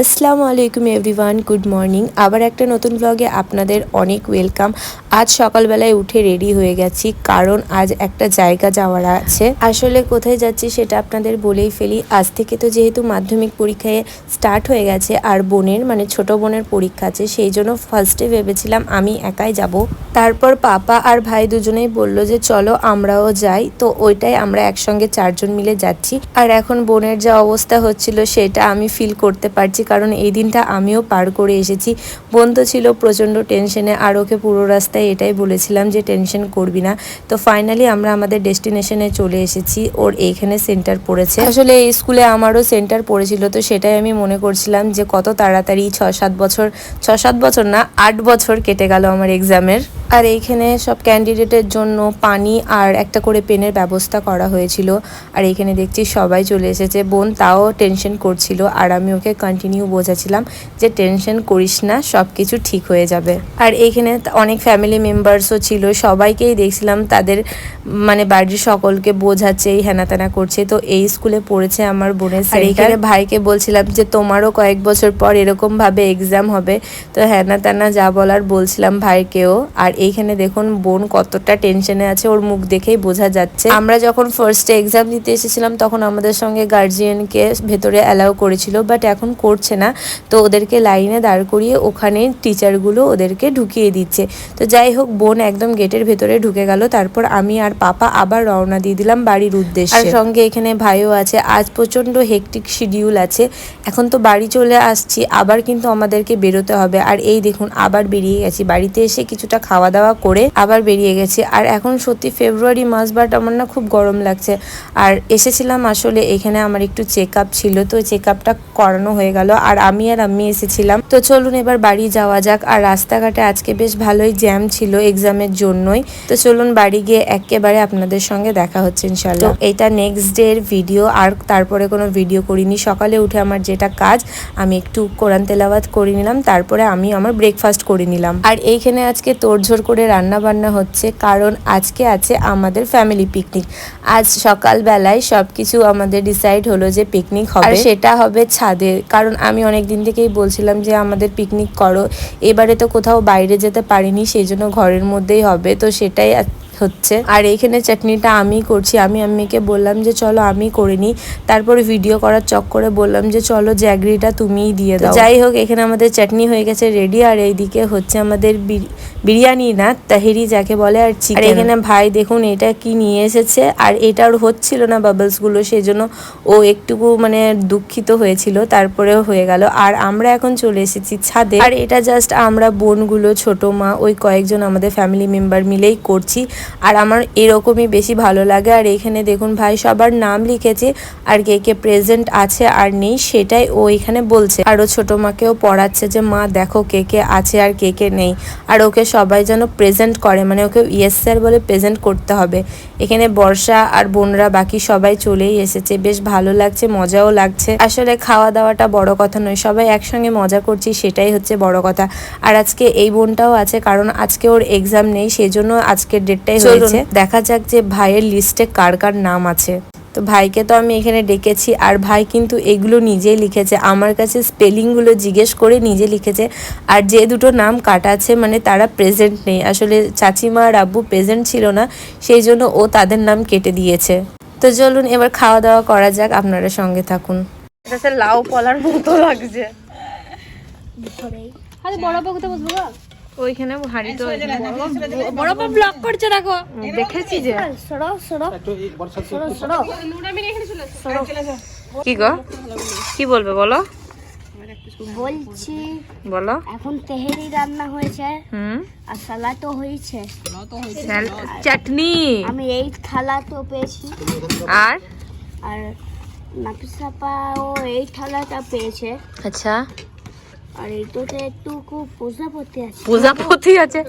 আসসালামু আলাইকুম everyone, good morning. আবার একটা নতুন ব্লগে আপনাদের অনেক ওয়েলকাম আজ সকালবেলায় উঠে রেডি হয়ে গেছি, কারণ আজ একটা জায়গা যাওয়ার আছে। আসলে কোথায় যাচ্ছি সেটা আপনাদের বলেই ফেলি। আজ থেকে তো যেহেতু মাধ্যমিক পরীক্ষায় স্টার্ট হয়ে গেছে, আর বোনের মানে ছোট বোনের পরীক্ষা আছে, সেই জন্য ফার্স্টে ভেবেছিলাম আমি একাই যাব। তারপর পাপা আর ভাই দুজনেই বলল যে, চলো আমরাও যাই। তো ওইটাই আমরা একসঙ্গে চারজন মিলে যাচ্ছি। আর এখন বোনের যা অবস্থা হচ্ছিল, সেটা আমি ফিল করতে পারছি কারণ এই দিনটা আমিও পার করে এসেছি। বোন তো ছিল প্রচণ্ড টেনশনে, আর ওকে পুরো রাস্তায় এটাই বলেছিলাম যে টেনশন করবি না। তো ফাইনালি আমরা আমাদের ডেস্টিনেশনে চলে এসেছি, ওর এইখানে সেন্টার পড়েছে। আসলে এই স্কুলে আমারও সেন্টার পড়েছিল, তো সেটাই আমি মনে করছিলাম যে কত তাড়াতাড়ি ছ সাত বছর, ছ সাত বছর না, আট বছর কেটে গেল আমার এক্সামের আর এইখানে সব ক্যান্ডিডেটের জন্য পানি আর একটা করে পেনের ব্যবস্থা করা হয়েছিল। আর এইখানে দেখছি সবাই চলে এসেছে। বোন তাও টেনশন করছিল। আর আমি ওকে কন্টিনিউ বোঝাচ্ছিলাম যে টেনশন করিস না সব কিছু ঠিক হয়ে যাবে। আর এইখানে অনেক ফ্যামিলি মেম্বার্সও ছিল। সবাইকেই দেখছিলাম তাদের মানে বাড়ির সকলকে বোঝাচ্ছে এই হেনা তেনা করছে। তো এই স্কুলে পড়েছে আমার বোনের আর এইখানে ভাইকে বলছিলাম যে তোমারও কয়েক বছর পর এরকমভাবে এক্সাম হবে। তো হেনা তেনা যা বলার বলছিলাম ভাইকেও। আর এইখানে দেখুন, বোন কতটা টেনশনে আছে, ওর মুখ দেখেই বোঝা যাচ্ছে। আমরা যখন ফার্স্টে এক্সাম দিতে এসেছিলাম, তখন আমাদের সঙ্গে গার্জিয়ানকে ভেতরে অ্যালাউ করেছিল বাট এখন করছে না। তো ওদেরকে লাইনে দাঁড় করিয়ে ওখানে টিচারগুলো ওদেরকে ঢুকিয়ে দিচ্ছে। তো যাই হোক, বোন একদম গেটের ভেতরে ঢুকে গেল, তারপর আমি আর পাপা আবার রওনা দিয়ে দিলাম বাড়ির উদ্দেশ্যে। আর সঙ্গে এখানে ভাইও আছে, আজ প্রচণ্ড হেকটিক শিডিউল আছে। এখন তো বাড়ি চলে আসছি, আবার কিন্তু আমাদেরকে বেরোতে হবে। আর এই দেখুন, আবার বেরিয়ে গেছি, বাড়িতে এসে কিছুটা খাওয়া দাওয়া করে আবার বেরিয়ে গেছি। আর এখন সত্যি ফেব্রুয়ারি মাস বাট আমার না খুব গরম লাগছে। আর এসেছিলাম আসলে এখানে আমার একটু চেক আপ ছিল, তো চেক আপটা করানো হয়ে গেল। আর আমি আর আমি এসেছিলাম। তো চলুন এবার বাড়ি যাওয়া যাক। আর রাস্তাঘাটে আজকে বেশ ভালোই জ্যাম ছিল এক্সামের জন্যই। তো চলুন বাড়ি গিয়ে একেবারে আপনাদের সঙ্গে দেখা হচ্ছে ইনশাল্লাহ এটা নেক্সট ডে এর ভিডিও আর তারপরে কোনো ভিডিও করিনি। সকালে উঠে আমার যেটা কাজ, আমি একটু কোরআন তেলাওয়াত করে নিলাম। তারপরে আমি আমার ব্রেকফাস্ট করে নিলাম। আর এইখানে আজকে তোড়ঝোড় করে রান্না বান্না হচ্ছে কারণ আজকে আছে আমাদের ফ্যামিলি পিকনিক আজ সকালবেলায় সবকিছু আমাদের ডিসাইড হলো যে পিকনিক হবে। আর সেটা হবে ছাদে কারণ আমি অনেক দিন থেকেই বলছিলাম যে আমাদের পিকনিক করো। এবারে তো কোথাও বাইরে যেতে পারিনি সেই জন্য ঘরের মধ্যেই হবে তো সেটাই হচ্ছে। আর এইখানে চাটনিটা আমি করছি আমি আম্মিকে বললাম যে চলো আমি করে নিই। তারপরে ভিডিও করার চক্করে বললাম যে চলো জ্যাগরিটা তুমিই দিয়ে দাও। যাই হোক এখানে আমাদের চাটনি হয়ে গেছে রেডি আর এইদিকে হচ্ছে আমাদের বিরিয়ানি না তাহেরি যাকে বলে আর চিকেন এখানে ভাই দেখুন এটা কি নিয়ে এসেছে আর এটা ওর হচ্ছিল না বাবলসগুলো সেই জন্য ও একটুকু মানে দুঃখিত হয়েছিল তারপরেও হয়ে গেল। আর আমরা এখন চলে এসেছি ছাদে। আর এটা জাস্ট আমরা বোনগুলো ছোট মা ওই কয়েকজন আমাদের ফ্যামিলি মেম্বার মিলেই করছি। আর আমার এরকমই বেশি ভালো লাগে। আর এখানে দেখুন ভাই সবার নাম লিখেছে আর কে কে প্রেজেন্ট আছে আর নেই সেটাই ও এখানে বলছে। আর ও ছোট মাকেও পড়াচ্ছে যে মা দেখো কে কে আছে আর কে কে নেই। আর ওকে সবাই যেন প্রেজেন্ট করে মানে ওকে ইয়েস স্যার বলে প্রেজেন্ট করতে হবে। এখানে বর্ষা আর বোনরা বাকি সবাই চলেই এসেছে বেশ ভালো লাগছে মজাও লাগছে। আসলে খাওয়া দাওয়াটা বড় কথা নয় সবাই একসঙ্গে মজা করছি সেটাই হচ্ছে বড় কথা। আর আজকে এই বোনটাও আছে কারণ আজকে ওর এক্সাম নেই সেই জন্য আজকের ডেটটাই হয়েছে। দেখা যাক যে ভাইয়ের লিস্টে কার কার নাম আছে। তো ভাইকে তো আমি এখানে ডেকেছি আর ভাই কিন্তু এগুলো নিজেই লিখেছে। আমার কাছে স্পেলিংগুলো জিজ্ঞেস করে নিজে লিখেছে। আর যে দুটো নাম কাটাচ্ছে মানে তারা প্রেজেন্ট নেই। আসলে চাচিমা আর আব্বু প্রেজেন্ট ছিল না সেই জন্য ও তাদের নাম কেটে দিয়েছে। তো চলুন এবার খাওয়া দাওয়া করা যাক আপনারা সঙ্গে থাকুন। লাউ পলার মতো লাগছে। আরে বড় বকুতে বসবো গো। ওইখানে হাড়ি তো বড়। বড় ব্লক করছে দেখো। দেখেছি যে। সরো সরো। সরো সরো। কি গো? কি বলবে বলো? বলছি বলো। এখন তেহেরি রান্না হয়েছে হুম। আর সালাদও হয়েছে। স্যাল- চাটনি। আমি এই থালা তো পেয়েছি। আর? আর নাপিসাপা ও এই থালাটা পেয়েছে। আচ্ছা। আর এইটাতে একটু খুব প্রজাপতি আছে। পূজাপতি আছে?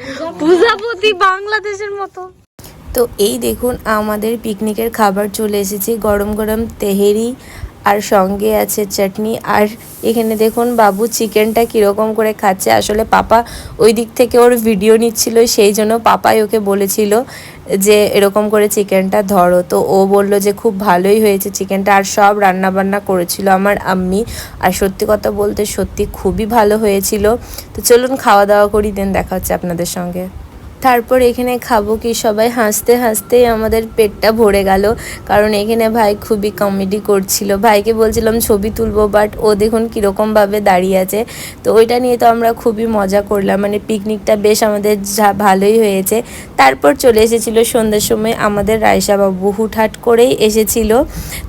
পূজাপতি বাংলাদেশের মতো। তো এই দেখুন আমাদের পিকনিকের খাবার চলে এসেছে গরম গরম তেহেরি আর সঙ্গে আছে চাটনি আর এখানে দেখুন বাবু চিকেনটা কীরকম করে খাচ্ছে। আসলে পাপা ওই দিক থেকে ওর ভিডিও নিচ্ছিল সেই জন্য পাপাই ওকে বলেছিল যে এরকম করে চিকেনটা ধরো, তো ও বলল যে খুব ভালোই হয়েছে চিকেনটা আর সব রান্না বান্না করেছিল আমার আম্মি। আর সত্যি কথা বলতে সত্যি খুবই ভালো হয়েছিল। তো চলুন খাওয়া দাওয়া করি দেন দেখা হচ্ছে আপনাদের সঙ্গে। তারপর এখানে খাব কি? সবাই হাসতে হাসতেই আমাদের পেটটা ভরে গেল। কারণ এখানে ভাই খুবই কমেডি করছিল। ভাইকে বলছিলাম ছবি তুলবো বাট ও দেখুন কীরকমভাবে দাঁড়িয়ে আছে। তো ওইটা নিয়ে তো আমরা খুবই মজা করলাম। মানে পিকনিকটা বেশ আমাদের যা ভালোই হয়েছে। তারপর চলে এসেছিল সন্ধ্যার সময় আমাদের রায়সা বাবু। হুটহাট করেই এসেছিল।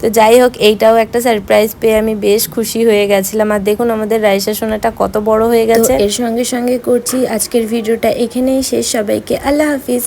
তো যাই হোক এইটাও একটা সারপ্রাইজ পেয়ে আমি বেশ খুশি হয়ে গেছিলাম। আর দেখুন আমাদের রায়সা সোনাটা কত বড় হয়ে গেছে। এর সঙ্গে সঙ্গে করছি। আজকের ভিডিওটা এখানেই শেষ। সবাইকে আল্লাহ হাফিজ।